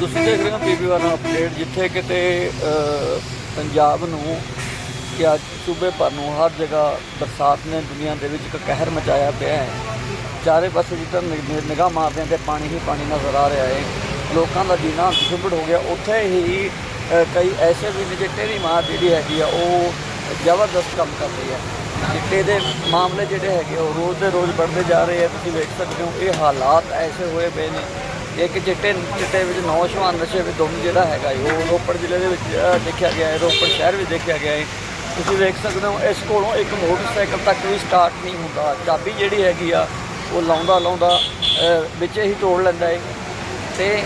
ਤੁਸੀਂ ਦੇਖ ਰਹੇ ਹੋ ਪੀਪੀ ਵਾਲਾ ਅਪਡੇਟ ਜਿੱਥੇ ਕਿਤੇ ਪੰਜਾਬ ਨੂੰ ਕਿ ਅੱਜ ਸੂਬੇ ਭਰ ਨੂੰ ਹਰ ਜਗ੍ਹਾ ਬਰਸਾਤ ਨੇ ਦੁਨੀਆ ਦੇ ਵਿੱਚ ਇੱਕ ਕਹਿਰ ਮਚਾਇਆ ਪਿਆ ਹੈ। ਚਾਰੇ ਪਾਸੇ ਜਿੱਦਾਂ ਨਿ- ਨਿਗਾਹ ਮਾਰਦੇ ਹਾਂ ਤੇ ਪਾਣੀ ਹੀ ਪਾਣੀ ਨਜ਼ਰ ਆ ਰਿਹਾ ਹੈ। ਲੋਕਾਂ ਦਾ ਜੀਣਾ ਸੁਭੜ ਹੋ ਗਿਆ। ਉੱਥੇ ਹੀ ਕਈ ਐਸੇ ਵੀ ਨੇ, ਚਿੱਟੇ ਦੀ ਮਾਰ ਜਿਹੜੀ ਹੈਗੀ ਆ, ਉਹ ਜ਼ਬਰਦਸਤ ਕੰਮ ਕਰ ਰਹੀ ਹੈ। ਚਿੱਟੇ ਦੇ ਮਾਮਲੇ ਜਿਹੜੇ ਹੈਗੇ ਉਹ ਰੋਜ਼ ਦੇ ਰੋਜ਼ ਵੱਧਦੇ ਜਾ ਰਹੇ ਆ। ਤੁਸੀਂ ਵੇਖ ਸਕਦੇ ਹੋ, ਇਹ ਹਾਲਾਤ ਐਸੇ ਹੋਏ ਪਏ ਨੇ ਇੱਕ ਚਿੱਟੇ ਚਿੱਟੇ ਵਿੱਚ ਨੌਜਵਾਨ ਨਸ਼ੇ ਵਿੱਚ ਦੁਮ ਜਿਹੜਾ ਹੈਗਾ ਏ, ਉਹ ਰੋਪੜ ਜ਼ਿਲ੍ਹੇ ਦੇ ਵਿੱਚ ਦੇਖਿਆ ਗਿਆ ਹੈ ਰੋਪੜ ਸ਼ਹਿਰ ਵਿੱਚ ਦੇਖਿਆ ਗਿਆ ਹੈ। ਤੁਸੀਂ ਵੇਖ ਸਕਦੇ ਹੋ ਇਸ ਕੋਲੋਂ ਇੱਕ ਮੋਟਰਸਾਈਕਲ ਤੱਕ ਵੀ ਸਟਾਰਟ ਨਹੀਂ ਹੁੰਦਾ। ਚਾਬੀ ਜਿਹੜੀ ਹੈਗੀ ਆ ਉਹ ਲਾਉਂਦਾ ਲਾਉਂਦਾ ਵਿੱਚ ਹੀ ਤੋੜ ਲੈਂਦਾ ਹੈ। ਤੇ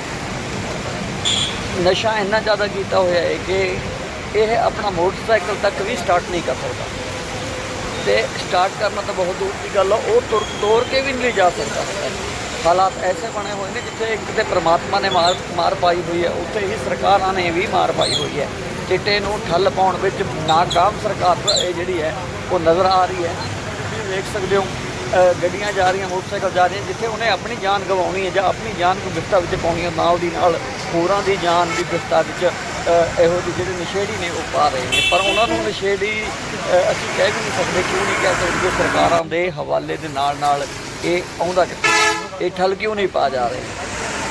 ਨਸ਼ਾ ਇੰਨਾ ਜ਼ਿਆਦਾ ਕੀਤਾ ਹੋਇਆ ਹੈ ਕਿ ਇਹ ਆਪਣਾ ਮੋਟਰਸਾਈਕਲ ਤੱਕ ਵੀ ਸਟਾਰਟ ਨਹੀਂ ਕਰ ਸਕਦਾ। ਤੇ ਸਟਾਰਟ ਕਰਨਾ ਤਾਂ ਬਹੁਤ ਦੂਰ ਦੀ ਗੱਲ ਆ ਉਹ ਤੁਰ ਤੋੜ ਕੇ ਵੀ ਨਹੀਂ ਜਾ ਸਕਦਾ। ਹਾਲਾਤ ਐਸੇ ਬਣੇ ਹੋਏ ਨੇ ਜਿੱਥੇ ਇੱਕ ਤੇ ਪ੍ਰਮਾਤਮਾ ਨੇ ਮਾਰ ਮਾਰ ਪਾਈ ਹੋਈ ਹੈ, ਉੱਥੇ ਹੀ ਸਰਕਾਰਾਂ ਨੇ ਵੀ ਮਾਰ ਪਾਈ ਹੋਈ ਹੈ। ਚਿੱਟੇ ਨੂੰ ਠੱਲ ਪਾਉਣ ਵਿੱਚ ਨਾਕਾਮ ਸਰਕਾਰ ਇਹ ਜਿਹੜੀ ਹੈ, ਉਹ ਨਜ਼ਰ ਆ ਰਹੀ ਹੈ। ਤੁਸੀਂ ਵੇਖ ਸਕਦੇ ਹੋ ਗੱਡੀਆਂ ਜਾ ਰਹੀਆਂ, ਮੋਟਰਸਾਈਕਲ ਜਾ ਰਹੀਆਂ, ਜਿੱਥੇ ਉਹਨੇ ਆਪਣੀ ਜਾਨ ਗਵਾਉਣੀ ਹੈ ਜਾਂ ਆਪਣੀ ਜਾਨ ਨੂੰ ਵਿਸਤਾ ਵਿੱਚ ਪਾਉਣੀ ਹੈ ਨਾਲ ਦੀ ਨਾਲ ਹੋਰਾਂ ਦੀ ਜਾਨ ਵੀ ਵਿਸਤਾ ਵਿੱਚ ਇਹੋ ਜਿਹੇ ਜਿਹੜੇ ਨਸ਼ੇੜੀ ਨੇ, ਉਹ ਪਾ ਰਹੇ ਨੇ। ਪਰ ਉਹਨਾਂ ਨੂੰ ਨਸ਼ੇੜੀ ਅਸੀਂ ਕਹਿ ਵੀ ਨਹੀਂ ਸਕਦੇ, ਕਿਉਂ ਨਹੀਂ ਕਹਿ ਸਕਦੇ, ਸਰਕਾਰਾਂ ਦੇ ਹਵਾਲੇ ਦੇ ਨਾਲ ਨਾਲ ਇਹ ਆਉਂਦਾ ਕਿੱਥੇ? ਇਹ ਠੱਲ ਕਿਉਂ ਨਹੀਂ ਪਾ ਜਾ ਰਹੇ?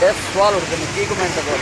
ਇਸ ਸਵਾਲ ਉੱਠਦੇ ਨੇ। ਕੀ ਕਮੈਂਟ ਕਰੋ